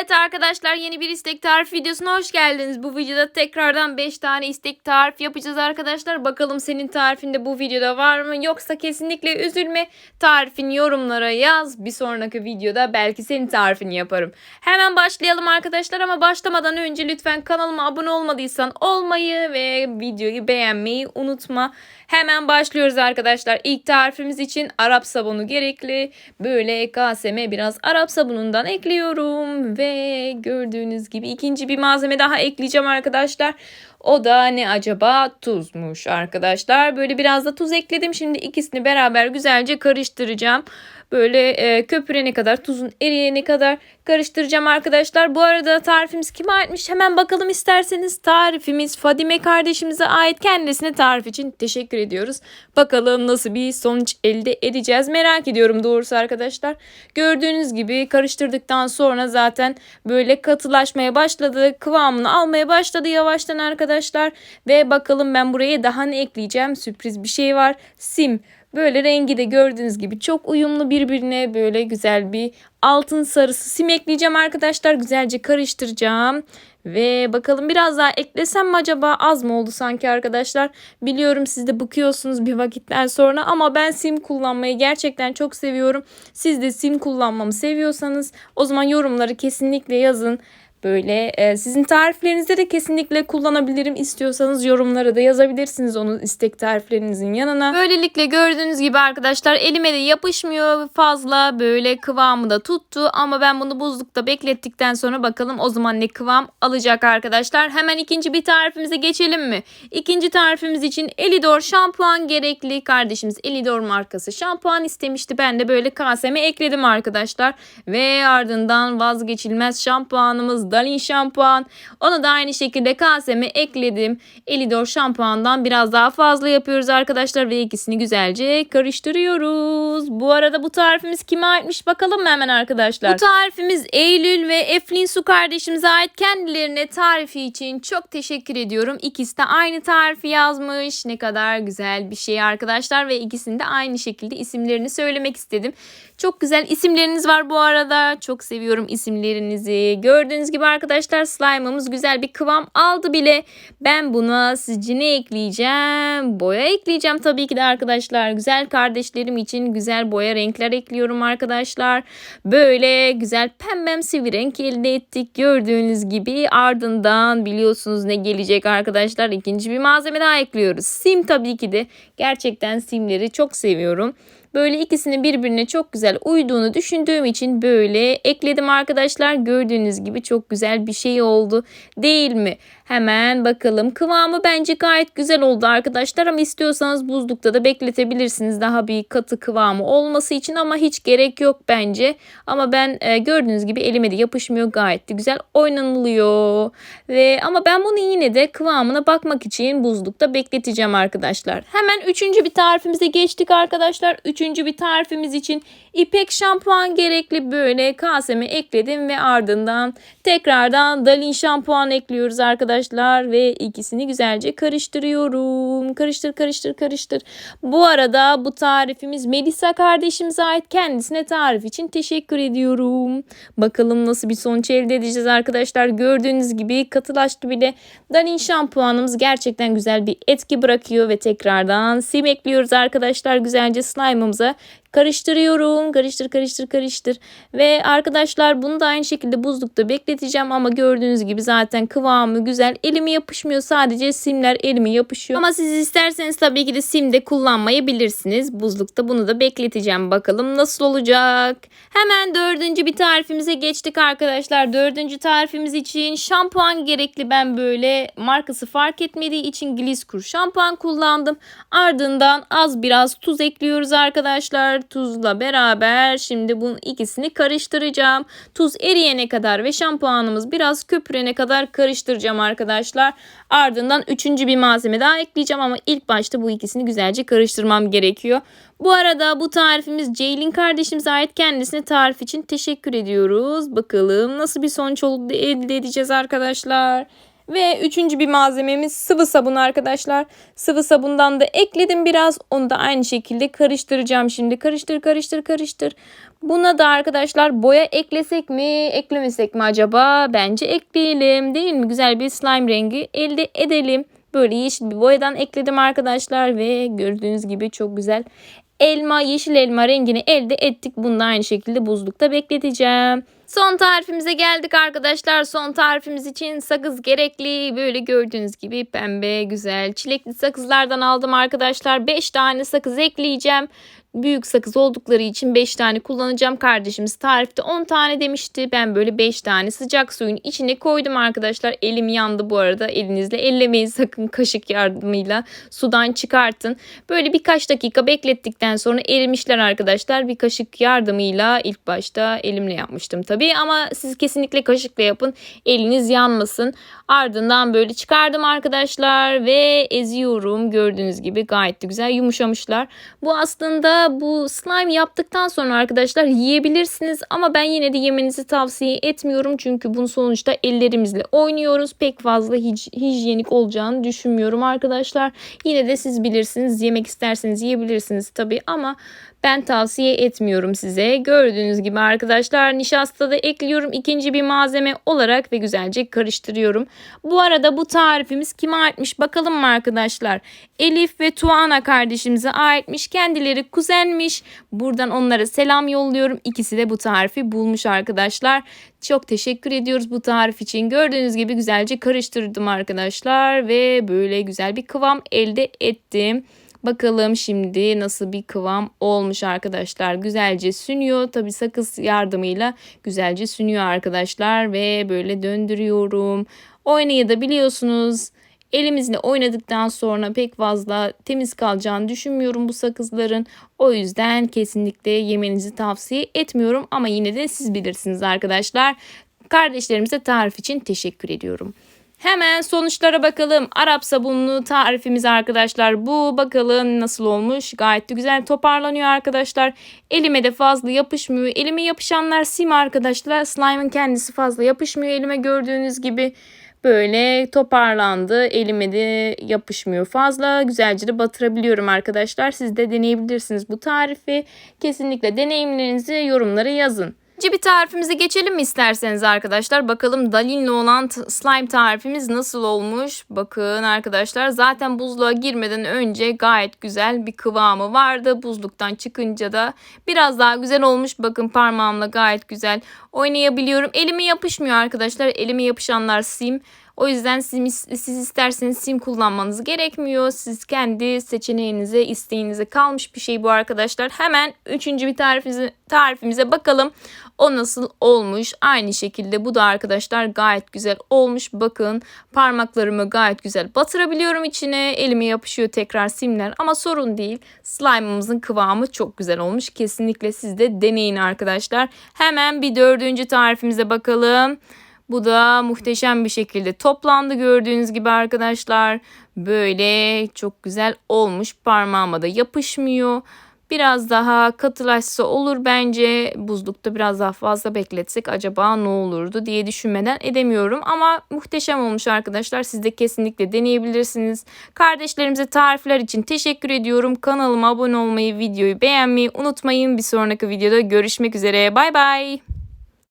Evet arkadaşlar yeni bir istek tarif videosuna hoş geldiniz. Bu videoda tekrardan 5 tane istek tarif yapacağız arkadaşlar. Bakalım senin tarifinde bu videoda var mı? Yoksa kesinlikle üzülme. Tarifin yorumlara yaz. Bir sonraki videoda belki senin tarifini yaparım. Hemen başlayalım arkadaşlar ama başlamadan önce lütfen kanalıma abone olmadıysan olmayı ve videoyu beğenmeyi unutma. Hemen başlıyoruz arkadaşlar. İlk tarifimiz için Arap sabunu gerekli. Böyle kaseme biraz Arap sabunundan ekliyorum. Ve gördüğünüz gibi ikinci bir malzeme daha ekleyeceğim arkadaşlar. O da ne acaba? Tuzmuş arkadaşlar. Böyle biraz da tuz ekledim. Şimdi ikisini beraber güzelce karıştıracağım. Böyle e, köpürene kadar, tuzun eriyene kadar karıştıracağım arkadaşlar. Bu arada tarifimiz kime aitmiş? Hemen bakalım isterseniz. Tarifimiz Fadime kardeşimize ait. Kendisine tarif için teşekkür ediyoruz. Bakalım nasıl bir sonuç elde edeceğiz. Merak ediyorum doğrusu arkadaşlar. Gördüğünüz gibi karıştırdıktan sonra zaten böyle katılaşmaya başladı. Kıvamını almaya başladı yavaştan arkadaşlar. Ve bakalım ben buraya daha ne ekleyeceğim? Sürpriz bir şey var. Sim. Böyle rengi de gördüğünüz gibi çok uyumlu birbirine böyle güzel bir altın sarısı sim ekleyeceğim arkadaşlar. Güzelce karıştıracağım. Ve bakalım biraz daha eklesem mi acaba az mı oldu sanki arkadaşlar. Biliyorum siz de bıkıyorsunuz bir vakitten sonra ama ben sim kullanmayı gerçekten çok seviyorum. Siz de sim kullanmamı seviyorsanız o zaman yorumları kesinlikle yazın. Böyle e, sizin tariflerinizde de kesinlikle kullanabilirim istiyorsanız yorumlara da yazabilirsiniz onun istek tariflerinizin yanına. Böylelikle gördüğünüz gibi arkadaşlar elime de yapışmıyor fazla böyle kıvamı da tuttu ama ben bunu buzlukta beklettikten sonra bakalım o zaman ne kıvam alacak arkadaşlar. Hemen ikinci bir tarifimize geçelim mi? İkinci tarifimiz için Elidor şampuan gerekli. Kardeşimiz Elidor markası şampuan istemişti. Ben de böyle kaseme ekledim arkadaşlar. Ve ardından vazgeçilmez şampuanımız Dalin şampuan. Ona da aynı şekilde kaseme ekledim. Elidor şampuandan biraz daha fazla yapıyoruz arkadaşlar ve ikisini güzelce karıştırıyoruz. Bu arada bu tarifimiz kime aitmiş bakalım hemen arkadaşlar. Bu tarifimiz Eylül ve Eflin Su kardeşimize ait kendilerine tarifi için çok teşekkür ediyorum. İkisi de aynı tarifi yazmış. Ne kadar güzel bir şey arkadaşlar ve ikisini de aynı şekilde isimlerini söylemek istedim. Çok güzel isimleriniz var bu arada. Çok seviyorum isimlerinizi. Gördüğünüz gibi arkadaşlar slime'ımız güzel bir kıvam aldı bile. Ben buna sizce ne ekleyeceğim? Boya ekleyeceğim tabii ki de arkadaşlar. Güzel kardeşlerim için güzel boya renkler ekliyorum arkadaşlar. Böyle güzel pembemsi bir renk elde ettik. Gördüğünüz gibi ardından biliyorsunuz ne gelecek arkadaşlar. İkinci bir malzeme daha ekliyoruz. Sim tabii ki de. Gerçekten simleri çok seviyorum. Böyle ikisini birbirine çok güzel uyduğunu düşündüğüm için böyle ekledim arkadaşlar. Gördüğünüz gibi çok güzel bir şey oldu değil mi? Hemen bakalım. Kıvamı bence gayet güzel oldu arkadaşlar ama istiyorsanız buzlukta da bekletebilirsiniz daha bir katı kıvamı olması için ama hiç gerek yok bence. Ama ben e, gördüğünüz gibi elime de yapışmıyor gayet de güzel oynanılıyor. Ve ama ben bunu yine de kıvamına bakmak için buzlukta bekleteceğim arkadaşlar. Hemen üçüncü bir tarifimize geçtik arkadaşlar. Üçüncü bir tarifimiz için ipek şampuan gerekli böyle kaseme ekledim ve ardından tekrardan Dalin şampuan ekliyoruz arkadaşlar ve ikisini güzelce karıştırıyorum. Karıştır karıştır karıştır. Bu arada bu tarifimiz Melisa kardeşimize ait kendisine tarif için teşekkür ediyorum. Bakalım nasıl bir sonuç elde edeceğiz arkadaşlar. Gördüğünüz gibi katılaştı bile. Dalin şampuanımız gerçekten güzel bir etki bırakıyor ve tekrardan sim ekliyoruz arkadaşlar. Güzelce slime'ımıza karıştırıyorum. Karıştır karıştır karıştır. Ve arkadaşlar bunu da aynı şekilde buzlukta bekleteceğim ama gördüğünüz gibi zaten kıvamı güzel. Elime yapışmıyor sadece simler elime yapışıyor. Ama siz isterseniz tabii ki de sim de kullanmayabilirsiniz. Buzlukta bunu da bekleteceğim. Bakalım nasıl olacak. Hemen dördüncü bir tarifimize geçtik arkadaşlar. Dördüncü tarifimiz için şampuan gerekli. Ben böyle markası fark etmediği için Gliskur şampuan kullandım. Ardından az biraz tuz ekliyoruz arkadaşlar tuzla beraber şimdi bunun ikisini karıştıracağım. Tuz eriyene kadar ve şampuanımız biraz köpürene kadar karıştıracağım arkadaşlar. Ardından üçüncü bir malzeme daha ekleyeceğim ama ilk başta bu ikisini güzelce karıştırmam gerekiyor. Bu arada bu tarifimiz Ceylin kardeşimize ait kendisine tarif için teşekkür ediyoruz. Bakalım nasıl bir sonuç elde edeceğiz arkadaşlar. Ve üçüncü bir malzememiz sıvı sabun arkadaşlar. Sıvı sabundan da ekledim biraz. Onu da aynı şekilde karıştıracağım şimdi. Karıştır karıştır karıştır. Buna da arkadaşlar boya eklesek mi eklemesek mi acaba? Bence ekleyelim değil mi? Güzel bir slime rengi elde edelim. Böyle yeşil bir boyadan ekledim arkadaşlar ve gördüğünüz gibi çok güzel elma, yeşil elma rengini elde ettik. Bunu da aynı şekilde buzlukta bekleteceğim. Son tarifimize geldik arkadaşlar. Son tarifimiz için sakız gerekli. Böyle gördüğünüz gibi pembe, güzel, çilekli sakızlardan aldım arkadaşlar. 5 tane sakız ekleyeceğim. Büyük sakız oldukları için 5 tane kullanacağım. Kardeşimiz tarifte 10 tane demişti. Ben böyle 5 tane sıcak suyun içine koydum arkadaşlar. Elim yandı bu arada. Elinizle ellemeyin sakın kaşık yardımıyla sudan çıkartın. Böyle birkaç dakika beklettikten sonra erimişler arkadaşlar. Bir kaşık yardımıyla ilk başta elimle yapmıştım tabii ama siz kesinlikle kaşıkla yapın. Eliniz yanmasın. Ardından böyle çıkardım arkadaşlar ve eziyorum. Gördüğünüz gibi gayet de güzel yumuşamışlar. Bu aslında bu slime yaptıktan sonra arkadaşlar yiyebilirsiniz ama ben yine de yemenizi tavsiye etmiyorum. Çünkü bunu sonuçta ellerimizle oynuyoruz. Pek fazla hij- hijyenik olacağını düşünmüyorum arkadaşlar. Yine de siz bilirsiniz. Yemek isterseniz yiyebilirsiniz tabii ama ben tavsiye etmiyorum size. Gördüğünüz gibi arkadaşlar nişasta da ekliyorum ikinci bir malzeme olarak ve güzelce karıştırıyorum. Bu arada bu tarifimiz kime aitmiş bakalım mı arkadaşlar? Elif ve Tuana kardeşimize aitmiş. Kendileri kuzenmiş. Buradan onlara selam yolluyorum. İkisi de bu tarifi bulmuş arkadaşlar. Çok teşekkür ediyoruz bu tarif için. Gördüğünüz gibi güzelce karıştırdım arkadaşlar ve böyle güzel bir kıvam elde ettim. Bakalım şimdi nasıl bir kıvam olmuş arkadaşlar. Güzelce sünüyor. Tabi sakız yardımıyla güzelce sünüyor arkadaşlar. Ve böyle döndürüyorum. Oynayı da biliyorsunuz. Elimizle oynadıktan sonra pek fazla temiz kalacağını düşünmüyorum bu sakızların. O yüzden kesinlikle yemenizi tavsiye etmiyorum. Ama yine de siz bilirsiniz arkadaşlar. Kardeşlerimize tarif için teşekkür ediyorum. Hemen sonuçlara bakalım. Arap sabunlu tarifimiz arkadaşlar bu. Bakalım nasıl olmuş. Gayet de güzel toparlanıyor arkadaşlar. Elime de fazla yapışmıyor. Elime yapışanlar sim arkadaşlar. Slime'ın kendisi fazla yapışmıyor elime gördüğünüz gibi. Böyle toparlandı. Elime de yapışmıyor fazla. Güzelce de batırabiliyorum arkadaşlar. Siz de deneyebilirsiniz bu tarifi. Kesinlikle deneyimlerinizi yorumlara yazın. Bir tarifimize geçelim mi isterseniz arkadaşlar? Bakalım Dalin'le olan slime tarifimiz nasıl olmuş? Bakın arkadaşlar zaten buzluğa girmeden önce gayet güzel bir kıvamı vardı. Buzluktan çıkınca da biraz daha güzel olmuş. Bakın parmağımla gayet güzel oynayabiliyorum. Elime yapışmıyor arkadaşlar. Elime yapışanlar sim. O yüzden siz, siz isterseniz sim kullanmanız gerekmiyor. Siz kendi seçeneğinize, isteğinize kalmış bir şey bu arkadaşlar. Hemen üçüncü bir tarifimize, tarifimize bakalım. O nasıl olmuş? Aynı şekilde bu da arkadaşlar gayet güzel olmuş. Bakın parmaklarımı gayet güzel batırabiliyorum içine. Elime yapışıyor tekrar simler ama sorun değil. Slime'ımızın kıvamı çok güzel olmuş. Kesinlikle siz de deneyin arkadaşlar. Hemen bir dördüncü tarifimize bakalım. Bu da muhteşem bir şekilde toplandı gördüğünüz gibi arkadaşlar. Böyle çok güzel olmuş. Parmağıma da yapışmıyor. Biraz daha katılaşsa olur bence. Buzlukta biraz daha fazla bekletsek acaba ne olurdu diye düşünmeden edemiyorum. Ama muhteşem olmuş arkadaşlar. Siz de kesinlikle deneyebilirsiniz. Kardeşlerimize tarifler için teşekkür ediyorum. Kanalıma abone olmayı, videoyu beğenmeyi unutmayın. Bir sonraki videoda görüşmek üzere. Bay bay.